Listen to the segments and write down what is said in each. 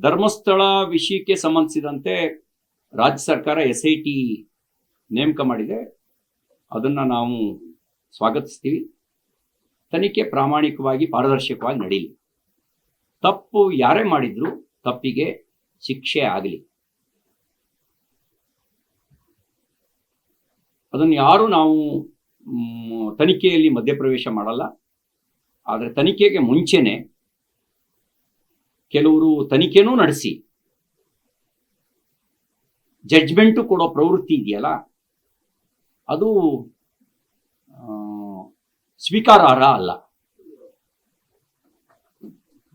ಧರ್ಮಸ್ಥಳ ವಿಷಯಕ್ಕೆ ಸಂಬಂಧಿಸಿದಂತೆ ರಾಜ್ಯ ಸರ್ಕಾರ ಎಸ್ ಐ ಟಿ ನೇಮಕ ಮಾಡಿದೆ. ಅದನ್ನ ನಾವು ಸ್ವಾಗತಿಸ್ತೀವಿ. ತನಿಖೆ ಪ್ರಾಮಾಣಿಕವಾಗಿ, ಪಾರದರ್ಶಕವಾಗಿ ನಡೀಲಿ. ತಪ್ಪು ಯಾರೇ ಮಾಡಿದ್ರು ತಪ್ಪಿಗೆ ಶಿಕ್ಷೆ ಆಗಲಿ. ಅದನ್ನು ಯಾರು ನಾವು ತನಿಖೆಯಲ್ಲಿ ಮಧ್ಯಪ್ರವೇಶ ಮಾಡಲ್ಲ. ಆದರೆ ತನಿಖೆಗೆ ಮುಂಚೆನೆ ಕೆಲವರು ತನಿಖೆನೂ ನಡೆಸಿ. ಜಡ್ಜ್ಮೆಂಟು ಕೊಡೋ ಪ್ರವೃತ್ತಿ ಇದೆಯಲ್ಲ? ಅದು ಆ, ಸ್ವೀಕಾರಾರ್ಹ ಅಲ್ಲ.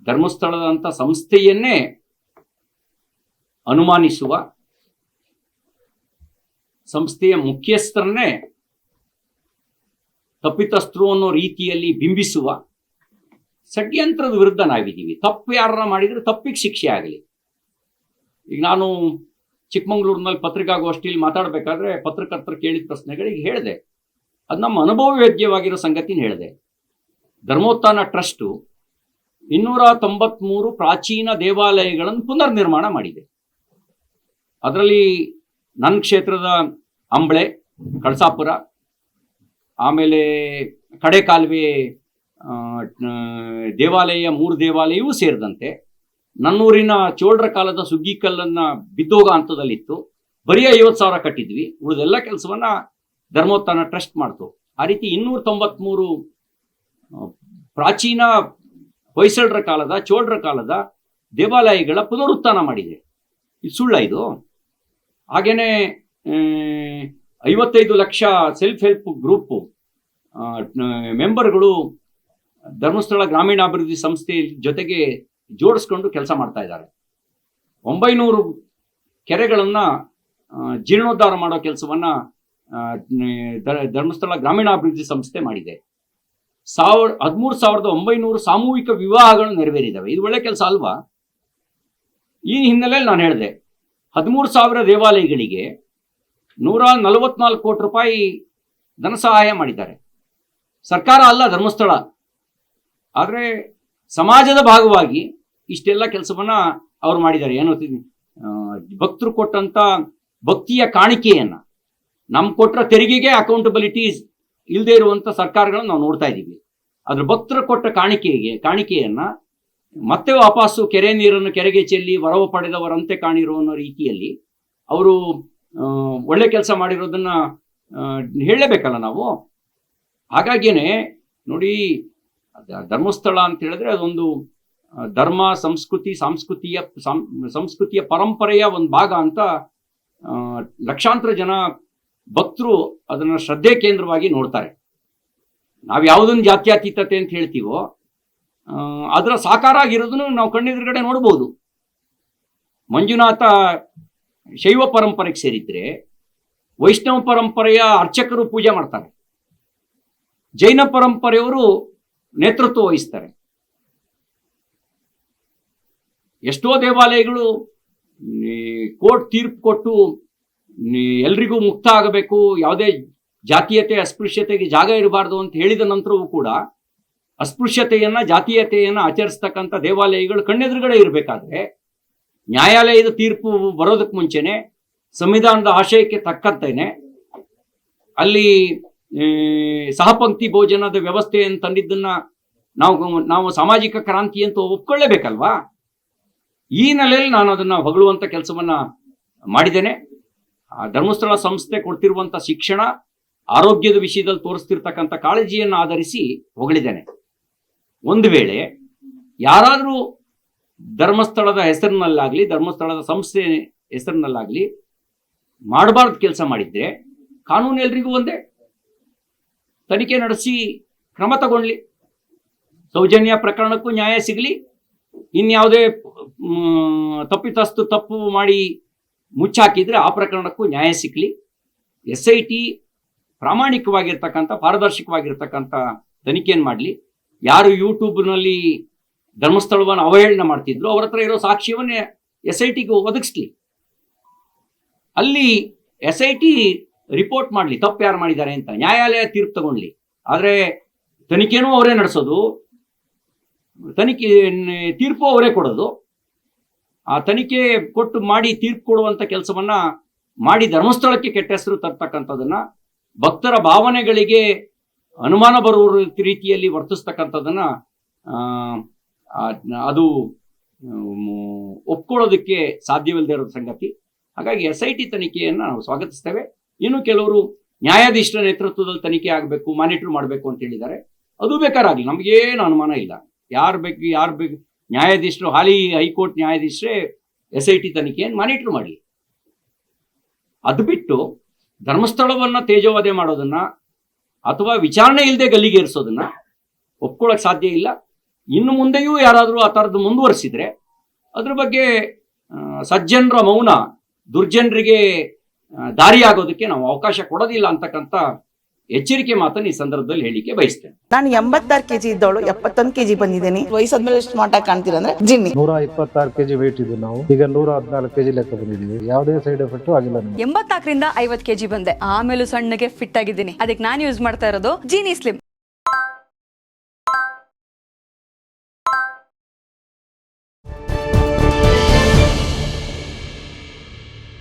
ಧರ್ಮಸ್ಥಳದಂಥ ಸಂಸ್ಥೆಯನ್ನೇ ಅನುಮಾನಿಸುವ ಸಂಸ್ಥೆಯ ಮುಖ್ಯಸ್ಥರನ್ನೇ ತಪ್ಪಿತಸ್ಥರು ಅನ್ನೋ ರೀತಿಯಲ್ಲಿ ಬಿಂಬಿಸುವ ಷಡ್ಯಂತ್ರದ ವಿರುದ್ಧ ನಾವಿದ್ದೀವಿ ತಪ್ಪು ಯಾರನ್ನ ಮಾಡಿದ್ರೆ ತಪ್ಪಿಗೆ ಶಿಕ್ಷೆ ಆಗಲಿ. ಈಗ ನಾನು ಚಿಕ್ಕಮಂಗ್ಳೂರಿನಲ್ಲಿ ಪತ್ರಿಕಾಗೋಷ್ಠಿಯಲ್ಲಿ ಮಾತಾಡಬೇಕಾದ್ರೆ ಪತ್ರಕರ್ತರು ಕೇಳಿದ ಪ್ರಶ್ನೆಗಳಿಗೆ ಹೇಳಿದೆ. ಅದು ನಮ್ಮ ಅನುಭವವೇದ್ಯವಾಗಿರೋ ಸಂಗತಿನ ಹೇಳಿದೆ. ಧರ್ಮೋತ್ಥಾನ ಟ್ರಸ್ಟು ಇನ್ನೂರ ತೊಂಬತ್ಮೂರು ಪ್ರಾಚೀನ ದೇವಾಲಯಗಳನ್ನು ಪುನರ್ನಿರ್ಮಾಣ ಮಾಡಿದೆ. ಅದರಲ್ಲಿ ನನ್ನ ಕ್ಷೇತ್ರದ ಅಂಬಳೆ ಕಳಸಾಪುರ ಆಮೇಲೆ ಕಡೆಕಾಲುವೆ ಆ, ನ- ದೇವಾಲಯ ಮೂರು ದೇವಾಲಯವೂ ಸೇರಿದಂತೆ ನನ್ನೂರಿನ ಚೋಳರ ಕಾಲದ ಸುಗ್ಗಿ ಕಲ್ಲನ್ನು ಬಿದ್ದೋಗ ಹಂತದಲ್ಲಿತ್ತು. ಬರೀ ಐವತ್ತು ಸಾವಿರ ಕಟ್ಟಿದ್ವಿ. ಉಳಿದೆಲ್ಲ ಕೆಲಸವನ್ನ ಧರ್ಮೋತ್ಥಾನ ಟ್ರಸ್ಟ್ ಮಾಡ್ತು. ಆ ರೀತಿ ಇನ್ನೂರ ತೊಂಬತ್ಮೂರು ಪ್ರಾಚೀನ ಹೊಯ್ಸಳರ ಕಾಲದ, ಚೋಳರ ಕಾಲದ ದೇವಾಲಯಗಳ ಪುನರುತ್ಥಾನ ಮಾಡಿದೆ. ಇದು ಸುಳ್ಳ ಇದು. ಹಾಗೇನೆ ಐವತ್ತೈದು ಲಕ್ಷ ಸೆಲ್ಫ್ ಹೆಲ್ಪ್ ಗ್ರೂಪ್ ಮೆಂಬರ್ಗಳು ಧರ್ಮಸ್ಥಳ ಗ್ರಾಮೀಣಾಭಿವೃದ್ಧಿ ಸಂಸ್ಥೆ ಜೊತೆಗೆ ಜೋಡಿಸ್ಕೊಂಡು ಕೆಲಸ ಮಾಡ್ತಾ ಇದ್ದಾರೆ. ಒಂಬೈನೂರು ಕೆರೆಗಳನ್ನ ಜೀರ್ಣೋದ್ಧಾರ ಮಾಡೋ ಕೆಲಸವನ್ನ ಧರ್ಮಸ್ಥಳ ಗ್ರಾಮೀಣಾಭಿವೃದ್ಧಿ ಸಂಸ್ಥೆ ಮಾಡಿದೆ. ಸಾವಿರ, ಹದಿಮೂರು ಸಾವಿರದ ಒಂಬೈನೂರು ಸಾಮೂಹಿಕ ವಿವಾಹಗಳು ನೆರವೇರಿದ್ದಾವೆ ಇದು ಒಳ್ಳೆ ಕೆಲಸ ಅಲ್ವಾ? ಈ ಹಿನ್ನೆಲೆಯಲ್ಲಿ ನಾನು ಹೇಳಿದೆ, ಹದಿಮೂರು ಸಾವಿರ ದೇವಾಲಯಗಳಿಗೆ ನೂರ ನಲವತ್ನಾಲ್ಕು ಕೋಟಿ ರೂಪಾಯಿ ಧನ ಸಹಾಯ ಮಾಡಿದ್ದಾರೆ. ಸರ್ಕಾರ ಅಲ್ಲ ಧರ್ಮಸ್ಥಳ. ಆದರೆ ಸಮಾಜದ ಭಾಗವಾಗಿ ಇಷ್ಟೆಲ್ಲ ಕೆಲಸವನ್ನ ಅವ್ರು ಮಾಡಿದ್ದಾರೆ. ಏನು ಭಕ್ತರು ಕೊಟ್ಟಂತ ಭಕ್ತಿಯ ಕಾಣಿಕೆಯನ್ನ ನಮ್ ಕೊಟ್ಟರ ತೆರಿಗೆಗೆ ಅಕೌಂಟಬಿಲಿಟೀಸ್ ಇಲ್ಲದೆ ಇರುವಂತ ಸರ್ಕಾರಗಳನ್ನ ನಾವು ನೋಡ್ತಾ ಇದ್ದೀವಿ. ಅದ್ರ ಭಕ್ತರು ಕೊಟ್ಟ ಕಾಣಿಕೆಗೆ, ಕಾಣಿಕೆಯನ್ನ ಮತ್ತೆ ವಾಪಸ್ಸು ಕೆರೆ ನೀರನ್ನು ಕೆರೆಗೆ ಚೆಲ್ಲಿ ವರವು ಪಡೆದವರಂತೆ ಕಾಣಿರೋ ಅನ್ನೋ ರೀತಿಯಲ್ಲಿ ಅವರು ಒಳ್ಳೆ ಕೆಲಸ ಮಾಡಿರೋದನ್ನ ಹೇಳಲೇಬೇಕಲ್ಲ ನಾವು? ಹಾಗಾಗಿಯೇ ನೋಡಿ ಧರ್ಮಸ್ಥಳ ಅಂತ ಹೇಳಿದ್ರೆ ಅದೊಂದು ಧರ್ಮ, ಸಂಸ್ಕೃತಿ, ಸಾಂಸ್ಕೃತಿಯ ಸಂಸ್ಕೃತಿಯ ಪರಂಪರೆಯ ಒಂದು ಭಾಗ ಅಂತ ಲಕ್ಷಾಂತರ ಜನ ಭಕ್ತರು ಅದನ್ನ ಶ್ರದ್ಧೆ ಕೇಂದ್ರವಾಗಿ ನೋಡ್ತಾರೆ. ನಾವು ಯಾವುದನ್ನು ಜಾತ್ಯಾತೀತತೆ ಅಂತ ಹೇಳ್ತೀವೋ ಅದರ ಸಾಕಾರ ಆಗಿರೋದನ್ನು ನಾವು ಕಣ್ಣೆದುರುಗಡೆ ನೋಡ್ಬೋದು. ಮಂಜುನಾಥ ಶೈವ ಪರಂಪರೆಗೆ ಸೇರಿದ್ರೆ ವೈಷ್ಣವ ಪರಂಪರೆಯ ಅರ್ಚಕರು ಪೂಜೆ ಮಾಡ್ತಾರೆ. ಜೈನ ಪರಂಪರೆಯವರು ನೇತೃತ್ವ ವಹಿಸ್ತಾರೆ. ಎಷ್ಟೋ ದೇವಾಲಯಗಳು ಕೋರ್ಟ್ ತೀರ್ಪು ಕೊಟ್ಟು ಎಲ್ರಿಗೂ ಮುಕ್ತ ಆಗಬೇಕು, ಯಾವುದೇ ಜಾತೀಯತೆ, ಅಸ್ಪೃಶ್ಯತೆಗೆ ಜಾಗ ಇರಬಾರ್ದು ಅಂತ ಹೇಳಿದ ನಂತರವೂ ಕೂಡ, ಅಸ್ಪೃಶ್ಯತೆಯನ್ನ, ಜಾತೀಯತೆಯನ್ನ ಆಚರಿಸ್ತಕ್ಕಂಥ ದೇವಾಲಯಗಳು ಕಣ್ಣೆದುರುಗಡೆ ಇರಬೇಕಾದ್ರೆ, ನ್ಯಾಯಾಲಯದ ತೀರ್ಪು ಬರೋದಕ್ಕೆ ಮುಂಚೆನೆ, ಸಂವಿಧಾನದ ಆಶಯಕ್ಕೆ ತಕ್ಕಂತೇನೆ, ಅಲ್ಲಿ ಆ, ಸಹಪಂಕ್ತಿ ಭೋಜನದ ವ್ಯವಸ್ಥೆಯನ್ನು ತಂದಿದ್ದನ್ನ ನಾವು ನಾವು ಸಾಮಾಜಿಕ ಕ್ರಾಂತಿ ಅಂತ ಒಪ್ಕೊಳ್ಳೇಬೇಕಲ್ವಾ? ಈ ನೆಲೆಯಲ್ಲಿ ನಾನು ಅದನ್ನ ಹೊಗಳುವಂತ ಕೆಲಸವನ್ನ ಮಾಡಿದ್ದೇನೆ. ಆ ಧರ್ಮಸ್ಥಳ ಸಂಸ್ಥೆ ಕೊಡ್ತಿರುವಂತ ಶಿಕ್ಷಣ ಆರೋಗ್ಯದ ವಿಷಯದಲ್ಲಿ ತೋರಿಸ್ತಿರ್ತಕ್ಕಂಥ ಕಾಳಜಿಯನ್ನು ಆಧರಿಸಿ ಹೊಗಳಿದ್ದೇನೆ. ಒಂದು ವೇಳೆ ಯಾರಾದರೂ ಧರ್ಮಸ್ಥಳದ ಹೆಸರಿನಲ್ಲಾಗ್ಲಿ ಧರ್ಮಸ್ಥಳದ ಸಂಸ್ಥೆ ಹೆಸರಿನಲ್ಲಾಗ್ಲಿ ಮಾಡಬಾರ್ದು ಕೆಲಸ ಮಾಡಿದ್ರೆ ಕಾನೂನು ಎಲ್ರಿಗೂ ಒಂದೇ. ತನಿಖೆ ನಡೆಸಿ ಕ್ರಮ ತಗೊಳ್ಳಿ ಸೌಜನ್ಯ ಪ್ರಕರಣಕ್ಕೂ ನ್ಯಾಯ ಸಿಗಲಿ. ಇನ್ಯಾವುದೇ ತಪ್ಪಿತಸ್ತು ತಪ್ಪು ಮಾಡಿ ಮುಚ್ಚಾಕಿದ್ರೆ ಆ ಪ್ರಕರಣಕ್ಕೂ ನ್ಯಾಯ ಸಿಗಲಿ. ಎಸ್ ಐ ಟಿ ಪ್ರಾಮಾಣಿಕವಾಗಿರ್ತಕ್ಕಂಥ, ಪಾರದರ್ಶಕವಾಗಿರ್ತಕ್ಕಂಥ ತನಿಖೆಯನ್ನು ಮಾಡಲಿ. ಯಾರು ಯೂಟ್ಯೂಬ್ನಲ್ಲಿ ಧರ್ಮಸ್ಥಳವನ್ನು ಅವಹೇಳನ ಮಾಡ್ತಿದ್ರು, ಅವ್ರ ಹತ್ರ ಇರೋ ಸಾಕ್ಷ್ಯವನ್ನೇ ಎಸ್ ಐ ಟಿಗೆ ಒದಗಿಸ್ಲಿ. ಅಲ್ಲಿ ಎಸ್ ಐ ಟಿ ರಿಪೋರ್ಟ್ ಮಾಡಲಿ ತಪ್ಪು ಯಾರು ಮಾಡಿದ್ದಾರೆ ಅಂತ. ನ್ಯಾಯಾಲಯ ತೀರ್ಪು ತಗೊಳ್ಳಿ ಆದರೆ ತನಿಖೆನೂ ಅವರೇ ನಡೆಸೋದು. ತನಿಖೆ ತೀರ್ಪು ಅವರೇ ಕೊಡೋದು. ಆ ತನಿಖೆ ಕೊಟ್ಟು ಮಾಡಿ ತೀರ್ಪು ಕೊಡುವಂತ ಕೆಲಸವನ್ನ ಮಾಡಿ ಧರ್ಮಸ್ಥಳಕ್ಕೆ ಕೆಟ್ಟ ಹೆಸರು ತರ್ತಕ್ಕಂಥದನ್ನ ಭಕ್ತರ ಭಾವನೆಗಳಿಗೆ ಅನುಮಾನ ಬರುವ ರೀತಿಯಲ್ಲಿ ಆ, ಅದು ಒಪ್ಕೊಳ್ಳೋದಕ್ಕೆ ಸಾಧ್ಯವಿಲ್ಲದೆ ಇರೋ ಸಂಗತಿ. ಹಾಗಾಗಿ ಎಸ್ ಐ ಟಿ ತನಿಖೆಯನ್ನು ನಾವು ಸ್ವಾಗತಿಸ್ತೇವೆ. ಇನ್ನು ಕೆಲವರು ನ್ಯಾಯಾಧೀಶರ ನೇತೃತ್ವದಲ್ಲಿ ತನಿಖೆ ಆಗಬೇಕು, ಮಾನಿಟರ್ ಮಾಡಬೇಕು ಅಂತ ಹೇಳಿದ್ದಾರೆ. ಅದು ಬೇಕಾರಾಗಲಿ, ನಮಗೇನು ಅನುಮಾನ ಇಲ್ಲ. ಯಾರು ಬೇಕು ಯಾರು ಬೇಕು, ನ್ಯಾಯಾಧೀಶರು, ಹಾಲಿ ಹೈಕೋರ್ಟ್ ನ್ಯಾಯಾಧೀಶರೇ ಎಸ್ ಐ ಟಿ ತನಿಖೆಯನ್ನು ಮಾನಿಟರ್ ಮಾಡಿ ಅದು ಬಿಟ್ಟು ಧರ್ಮಸ್ಥಳವನ್ನ ತೇಜೋವಧೆ ಮಾಡೋದನ್ನ ಅಥವಾ ವಿಚಾರಣೆ ಇಲ್ಲದೆ ಗಲ್ಲಿಗೇರಿಸೋದನ್ನ ಒಪ್ಕೊಳ್ಳೋಕೆ ಸಾಧ್ಯ ಇಲ್ಲ. ಇನ್ನು ಮುಂದೆಯೂ ಯಾರಾದರೂ ಆ ಥರದ್ದು ಮುಂದುವರಿಸಿದ್ರೆ ಅದ್ರ ಬಗ್ಗೆ ಸಜ್ಜನರ ಮೌನ ದುರ್ಜನರಿಗೆ ದಾರಿಯಾಗೋದಕ್ಕೆ ನಾವು ಅವಕಾಶ ಕೊಡೋದಿಲ್ಲ ಅಂತಕ್ಕಂಥ ಎಚ್ಚರಿಕೆ ಮಾತನ್ನು ಈ ಸಂದರ್ಭದಲ್ಲಿ ಹೇಳಿಕೆ ಬಯಸ್ತೇನೆ. ನಾನು ಎಂಬತ್ತಾರು ಕೆಜಿ ಇದ್ದವಳು ಎಪ್ಪತ್ತೊಂದು ಕೆಜಿ ಬಂದಿದ್ದೀನಿ. ವಯಸ್ಸಾದ್ಮೇಲೆ ಎಷ್ಟು ಮಾಟ ಕಾಣ್ತೀರ ಅಂದ್ರೆ ಜಿನ್ನಿ. ನೂರ ಇಪ್ಪತ್ತಾರು ಕೆಜಿ ವೇಟ್ ಇದ್ದು ನಾವು. ಈಗ ನೂರ ಹದಿನಾಲ್ಕು ಕೆಜಿ ಲೆಕ್ಕ ಬಂದಿದ್ದೀವಿ. ಯಾವುದೇ ಸೈಡ್ ಎಫೆಕ್ಟ್ ಆಗಿಲ್ಲ ಎಂಬತ್ನಾಲ್ಕರಿಂದ ಐವತ್ ಕೆಜಿ ಬಂದೆ. ಆಮೇಲೆ ಸಣ್ಣಗೆ ಫಿಟ್ ಆಗಿದ್ದೀನಿ. ಅದಕ್ಕೆ ನಾನು ಯೂಸ್ ಮಾಡ್ತಾ ಇರೋದು ಜೀನಿ ಸ್ಲಿಮ್